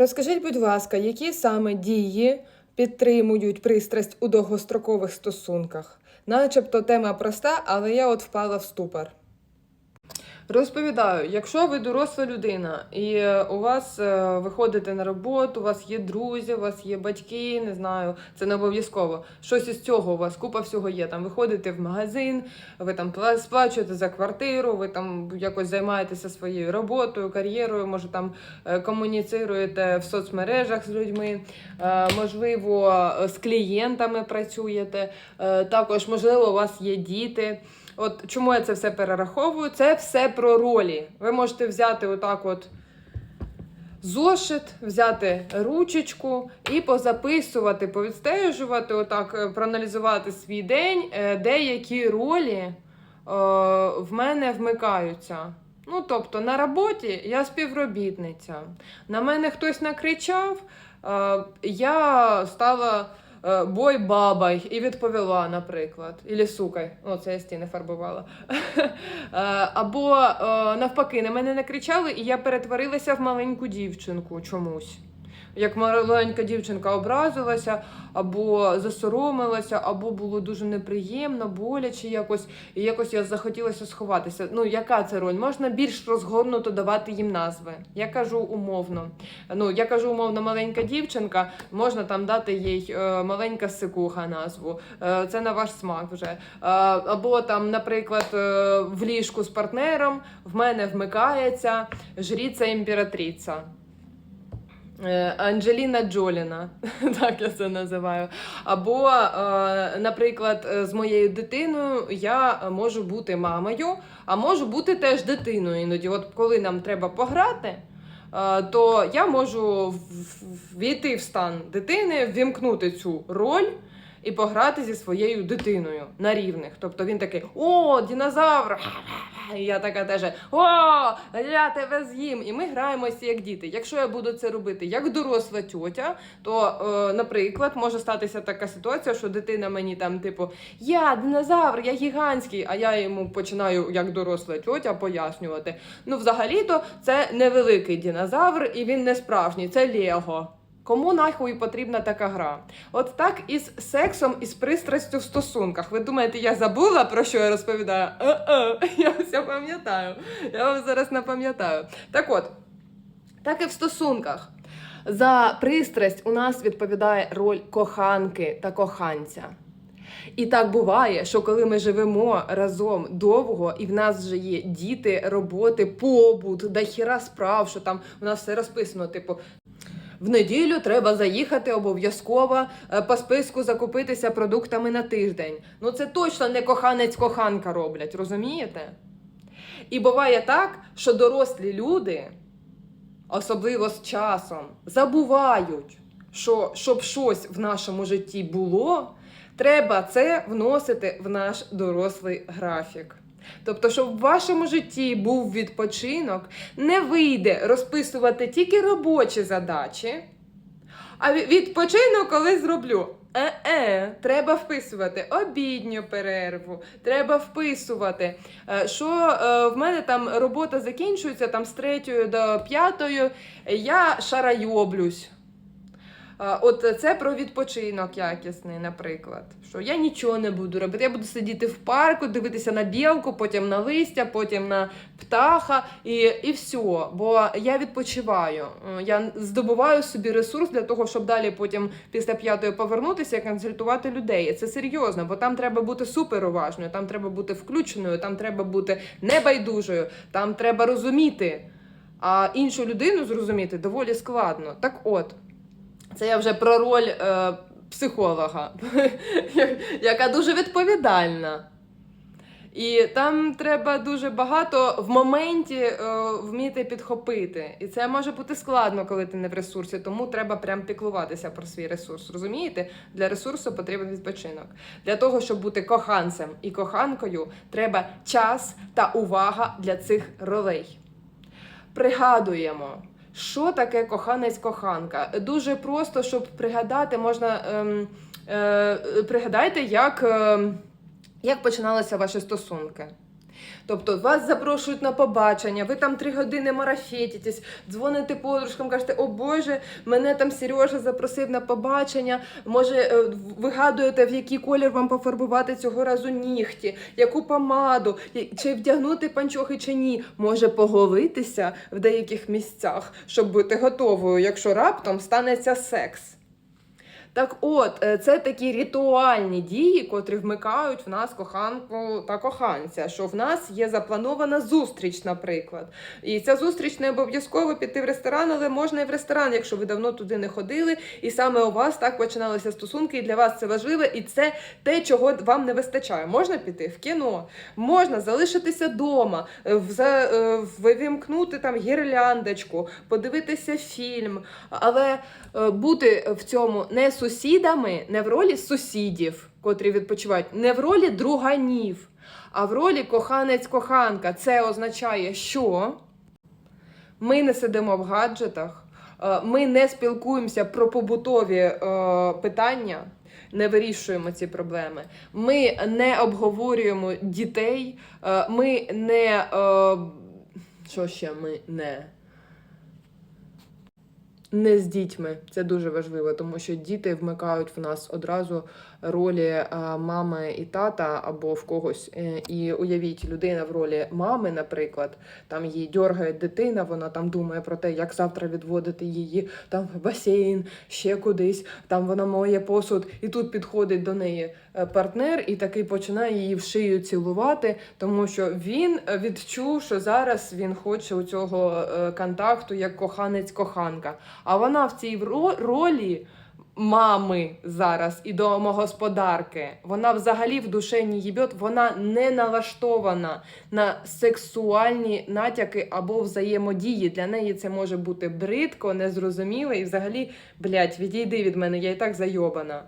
Розкажіть, будь ласка, які саме дії підтримують пристрасть у довгострокових стосунках? Начебто тема проста, але я от впала в ступор. Розповідаю, якщо ви доросла людина і у вас е, виходите на роботу, у вас є друзі, у вас є батьки, не знаю, це не обов'язково. Щось із цього у вас купа всього є. Там ви ходите в магазин, ви там пла- сплачуєте за квартиру, ви там якось займаєтеся своєю роботою, кар'єрою, може там е, комуніцируєте в соцмережах з людьми, е, можливо, з клієнтами працюєте. Також, можливо, у вас є діти. От чому я це все перераховую? Це все про ролі. Ви можете взяти отак от зошит, взяти ручечку і позаписувати, повідстежувати, отак, е, проаналізувати свій день, е, деякі ролі е, в мене вмикаються. Ну, тобто, на роботі я співробітниця. На мене хтось накричав, я стала бой бабай і відповіла, наприклад. Ілі сукай. ну це я стіни фарбувала. Е, Або е, навпаки, на мене накричали, і я перетворилася в маленьку дівчинку чомусь. Як маленька дівчинка образилася, або засоромилася, або було дуже неприємно, боляче якось, і якось я захотілося сховатися. Ну, яка це роль? Можна більш розгорнуто давати їм назви. Я кажу умовно. Ну, я кажу умовно, маленька дівчинка, можна там дати їй е, маленька сикуха назву. Е, це на ваш смак вже. Е, або там, наприклад, в ліжку з партнером в мене вмикається жріця імператриця. Е, Анджеліна Джоліна, так я це називаю. Або, е, наприклад, е, з моєю дитиною я можу бути мамою, а можу бути теж дитиною. Іноді, от коли нам треба пограти, то я можу війти в стан дитини, ввімкнути цю роль. І пограти зі своєю дитиною на рівних. Тобто він такий: О, динозавр! І я така теж О, я тебе з'їм. І ми граємося як діти. Якщо я буду це робити як доросла тьотя, то, е, наприклад, може статися така ситуація, що дитина мені там, типу, я динозавр, я гігантський, а я йому починаю як доросла тьотя пояснювати. Ну, взагалі-то це невеликий динозавр, і він не справжній, це Лего. Кому нахуй потрібна така гра? От так і з сексом і з пристрастю в стосунках. Ви думаєте, я забула про що я розповідаю? Е-е, я все пам'ятаю. Я вам зараз напам'ятаю. Так от, так і в стосунках. За пристрасть у нас відповідає роль коханки та коханця. І так буває, що коли ми живемо разом довго, і в нас вже є діти, роботи, побут, да хіра справ, що там у нас все розписано, типу. В неділю треба заїхати обов'язково е, по списку закупитися продуктами на тиждень. Ну це точно не коханець-коханка роблять, розумієте? І буває так, що дорослі люди, особливо з часом, забувають, що щоб щось в нашому житті було, треба це вносити в наш дорослий графік. Тобто, щоб в вашому житті був відпочинок, не вийде розписувати тільки робочі задачі, а ві- відпочинок коли зроблю. Е-е, треба вписувати обідню перерву, треба вписувати, е, що е, в мене там робота закінчується там з третьої до п'ятої, я шарайоблюсь. От це про відпочинок якісний, наприклад. Що я нічого не буду робити. Я буду сидіти в парку, дивитися на білку, потім на листя, потім на птаха і, і все. Бо я відпочиваю. Е, Я здобуваю собі ресурс для того, щоб далі потім після п'ятої повернутися і консультувати людей. Це серйозно, бо там треба бути суперуважною, там треба бути включеною, там треба бути небайдужою, там треба розуміти. А іншу людину зрозуміти доволі складно. Так от. Це я вже про роль е, психолога, яка дуже відповідальна. І там треба дуже багато в моменті е, вміти підхопити. І це може бути складно, коли ти не в ресурсі, тому треба прям піклуватися про свій ресурс. Розумієте? Для ресурсу потрібен відпочинок. Для того, щоб бути коханцем і коханкою, треба час та увага для цих ролей. Пригадуємо. Що таке коханець-коханка? Дуже просто, щоб пригадати, можна ем, е, пригадайте, як, е, як починалися ваші стосунки. Тобто вас запрошують на побачення, ви там три години марафетитесь, дзвоните подружкам, кажете, о Боже, мене там Сережа запросив на побачення. Може, е, вигадуєте, в який колір вам пофарбувати цього разу нігті, яку помаду, чи вдягнути панчохи, чи ні. Може поголитися в деяких місцях, щоб бути готовою, якщо раптом станеться секс. Так от, е, це такі ритуальні дії, котрі вмикають в нас коханку та коханця. Що в нас є запланована зустріч, наприклад. І ця зустріч не обов'язково піти в ресторан, але можна і в ресторан, якщо ви давно туди не ходили. І саме у вас так починалися стосунки, і для вас це важливо, і це те, чого вам не вистачає. Можна піти в кіно, можна залишитися вдома, вивімкнути там гірляндочку, подивитися фільм, але е, бути в цьому не сусідами, не в ролі сусідів, котрі відпочивають, не в ролі друганів, а в ролі коханець-коханка. Це означає, що ми не сидимо в гаджетах, е, ми не спілкуємося про побутові е, питання. Не вирішуємо ці проблеми. Ми не обговорюємо дітей. е, Ми не що ще ми не не з дітьми. Це дуже важливо, тому що діти вмикають в нас одразу ролі е, мами і тата або в когось. Е, І уявіть, людина в ролі мами, наприклад, там її дьоргає дитина, вона там думає про те, як завтра відводити її там в басейн, ще кудись. Там вона моє посуд, і тут підходить до неї е, партнер і такий починає її в шию цілувати, тому що він відчув, що зараз він хоче у цього контакту як коханець-коханка. А вона в цій ролі мами зараз і домогосподарки. Вона взагалі в душені їбьот, вона не налаштована на сексуальні натяки або взаємодії. Для неї це може бути бридко, незрозуміло і взагалі, блядь, відійди від мене, я і так зайобана.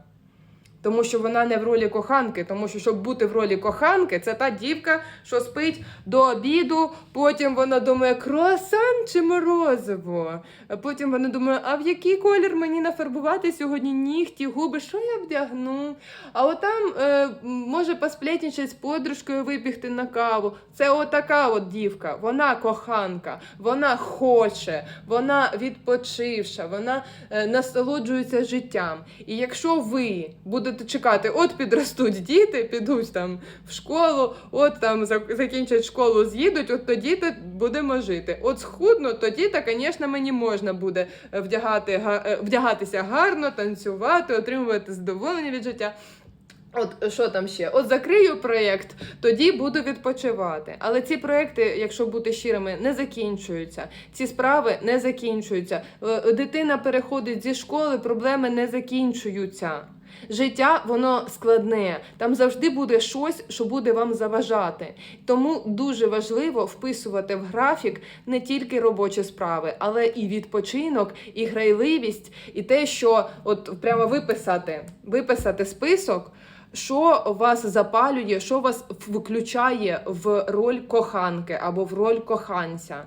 Тому що вона не в ролі коханки, тому що щоб бути в ролі коханки, це та дівка, що спить до обіду, потім вона думає, круасан чи морозиво. Потім вона думає, а в який колір мені нафарбувати сьогодні нігті, губи, що я вдягну? А отам е, може посплетничати з подружкою вибігти на каву. Це отака от дівка, вона коханка, вона хоче, вона відпочивша, вона е, насолоджується життям. І якщо ви будете чекати, от підростуть діти, підуть там в школу, от там закінчать школу, з'їдуть, от тоді то будемо жити. От схудну, тоді то, звісно, мені можна буде е, вдягати, га- е, вдягатися гарно, танцювати, отримувати задоволення від життя. От що там ще? От закрию проєкт, тоді буду відпочивати. Але ці проєкти, якщо бути щирими, не закінчуються. Ці справи не закінчуються. Е, Дитина переходить зі школи, проблеми не закінчуються. Життя воно складне. Там завжди буде щось, що буде вам заважати. Тому дуже важливо вписувати в графік не тільки робочі справи, але і відпочинок, і грайливість, і те, що от прямо виписати, виписати список. Що вас запалює, що вас включає в роль коханки або в роль коханця?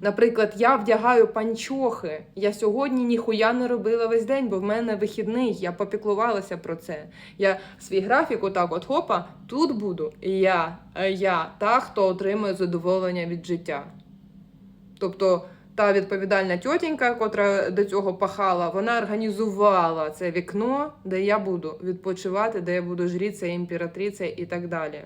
Наприклад, я вдягаю панчохи. Я сьогодні ніхуя не робила весь день, бо в мене вихідний. Я попіклувалася про це. Я свій графік, отак, от хопа, тут буду. І я, е, я та, хто отримує задоволення від життя. Тобто та відповідальна тьотінька, котра до цього пахала, вона організувала це вікно, де я буду відпочивати, де я буду жріця, імператриця і так далі.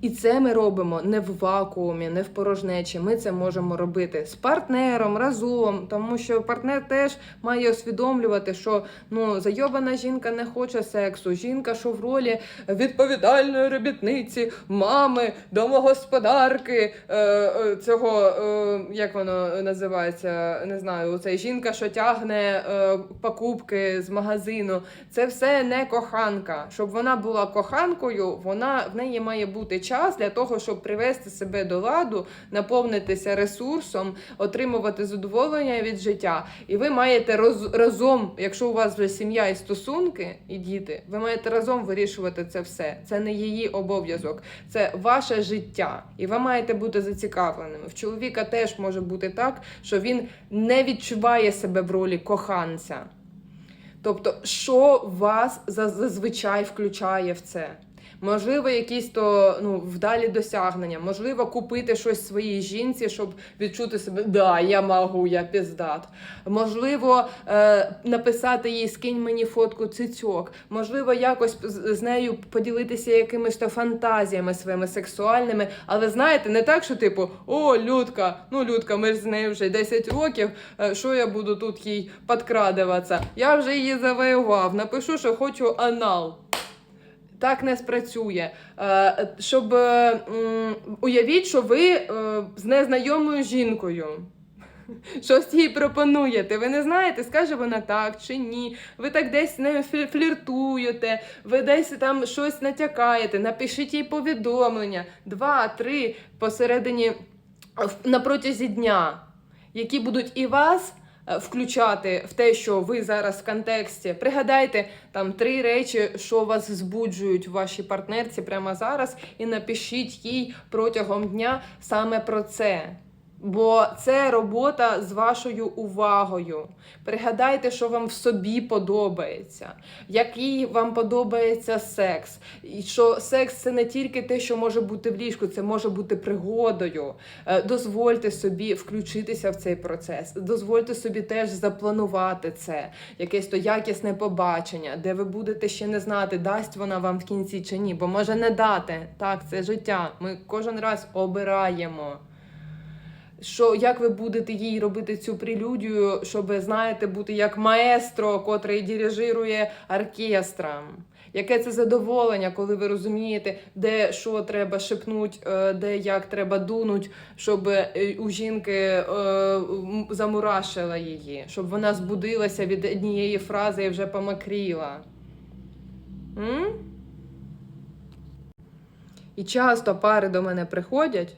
І це ми робимо не в вакуумі, не в порожнечі. Ми це можемо робити з партнером разом, тому що партнер теж має усвідомлювати, що ну зайобана жінка не хоче сексу. Жінка, що в ролі відповідальної робітниці, мами, домогосподарки, е, е, цього е, як воно називається, не знаю. Цей жінка, що тягне е, покупки з магазину. Це все не коханка. Щоб вона була коханкою, вона в неї має бути час для того, щоб привести себе до ладу, наповнитися ресурсом, отримувати задоволення від життя. І ви маєте роз, разом, якщо у вас вже сім'я і стосунки, і діти, ви маєте разом вирішувати це все. Це не її обов'язок, це ваше життя. І ви маєте бути зацікавленими. В чоловіка теж може бути так, що він не відчуває себе в ролі коханця. Тобто, що вас зазвичай включає в це? Можливо, якісь то ну, вдалі досягнення, можливо, купити щось своїй жінці, щоб відчути себе, да, я можу, я піздат. Можливо, е, написати їй, скинь мені фотку цицьок. Можливо, якось з, з нею поділитися якимись то фантазіями своїми сексуальними. Але знаєте, не так, що типу, о, Людка, ну Людка, ми ж з нею вже 10 років. е, Що я буду тут їй підкрадуватися? Я вже її завоював. Напишу, що хочу анал. Так не спрацює. Е, Щоб е, уявіть, що ви е, з незнайомою жінкою. Щось їй пропонуєте. Ви не знаєте, скаже вона так чи ні. Ви так десь з нею фліртуєте, ви десь там щось натякаєте. Напишіть їй повідомлення, два-три посередині на протязі дня, які будуть і вас. Е, Включати в те, що ви зараз в контексті. Пригадайте там три речі, що вас збуджують в вашій партнерці прямо зараз, і напишіть їй протягом дня саме про це. Бо це робота з вашою увагою. Пригадайте, що вам в собі подобається, який вам подобається секс. І що секс це не тільки те, що може бути в ліжку, це може бути пригодою. Е, Дозвольте собі включитися в цей процес. Дозвольте собі теж запланувати це, якесь то якісне побачення, де ви будете ще не знати, дасть вона вам в кінці чи ні, бо може не дати. Так, це життя. Ми кожен раз обираємо що як ви будете їй робити цю прелюдію, щоб знаєте, бути як маестро, котрий дирижирує оркестром. Яке це задоволення, коли ви розумієте, де що треба шепнуть, е, де як треба дунуть, щоб е, у жінки е, замурашила її, щоб вона збудилася від однієї фрази і вже помакріла. М? І часто пари до мене приходять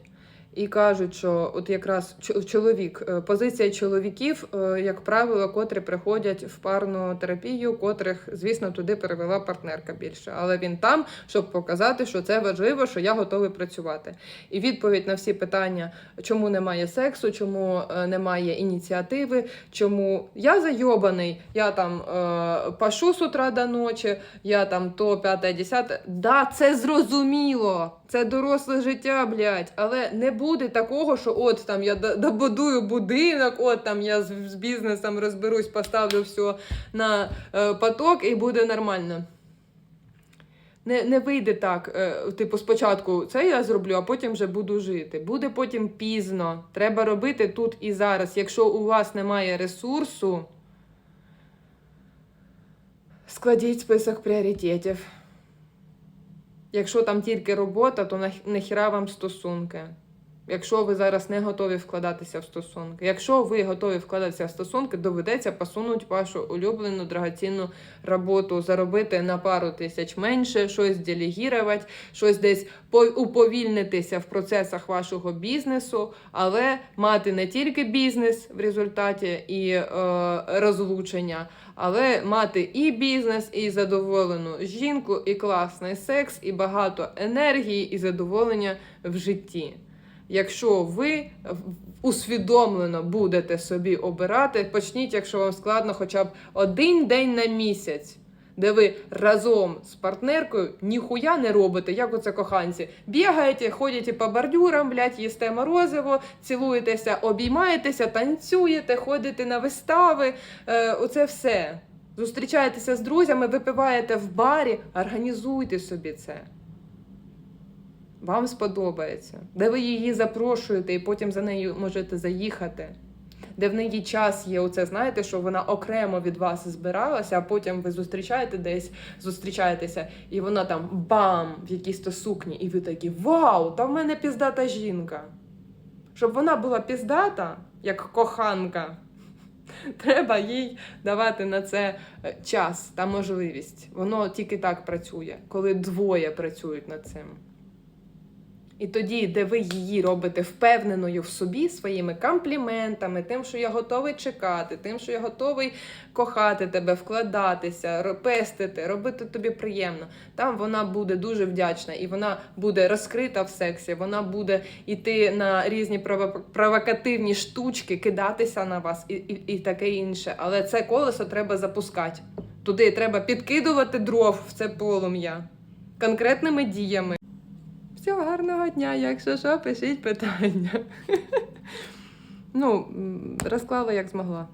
і кажуть, що от якраз чоловік, е, позиція чоловіків, е, як правило, котрі приходять в парну терапію, котрих, звісно, туди перевела партнерка більше. Але він там, щоб показати, що це важливо, що я готовий працювати. І відповідь на всі питання, чому немає сексу, чому е, немає ініціативи, чому я зайобаний, я там е, пашу з утра до ночі, я там то п'яте, десяте. Да, це зрозуміло. Це доросле життя, блядь. Але не буде такого, що от там я добудую будинок, от там я з, з бізнесом розберусь, поставлю все на е, поток і буде нормально. Не, не вийде так, е, типу, спочатку це я зроблю, а потім вже буду жити. Буде потім пізно. Треба робити тут і зараз. Якщо у вас немає ресурсу, складіть список пріоритетів. Якщо там тільки робота, то нахіра вам стосунки. Якщо ви зараз не готові вкладатися в стосунки. Якщо ви готові вкладатися в стосунки, доведеться посунути вашу улюблену драгоцінну роботу, заробити на пару тисяч менше, щось делегірувати, щось десь по- уповільнитися в процесах вашого бізнесу, але мати не тільки бізнес в результаті і е, розлучення, але мати і бізнес, і задоволену жінку, і класний секс, і багато енергії, і задоволення в житті. Якщо ви усвідомлено будете собі обирати, почніть, якщо вам складно, хоча б один день на місяць, де ви разом з партнеркою ніхуя не робите, як оце коханці. Бігаєте, ходите по бордюрам, блядь, їсте морозиво, цілуєтеся, обіймаєтеся, танцюєте, ходите на вистави. Е, оце все. Зустрічаєтеся з друзями, випиваєте в барі, організуйте собі це. Вам сподобається, де ви її запрошуєте і потім за нею можете заїхати, де в неї час є оце, знаєте, що вона окремо від вас збиралася, а потім ви зустрічаєте десь, зустрічаєтеся, і вона там бам! в якійсь то сукні, і ви такі Вау! Та в мене піздата жінка. Щоб вона була піздата, як коханка, треба їй давати на це е, час та можливість. Воно тільки так працює, коли двоє працюють над цим. І тоді, де ви її робите впевненою в собі своїми компліментами, тим, що я готовий чекати, тим, що я готовий кохати тебе, вкладатися, пестити, робити тобі приємно. Там вона буде дуже вдячна і вона буде розкрита в сексі, вона буде йти на різні провокативні штучки, кидатися на вас і, і, і таке інше. Але це колесо треба запускати. Туди треба підкидувати дров в це полум'я. конкретними діями. Всього гарного дня, якщо що, пишіть питання. Ну, розклала як змогла.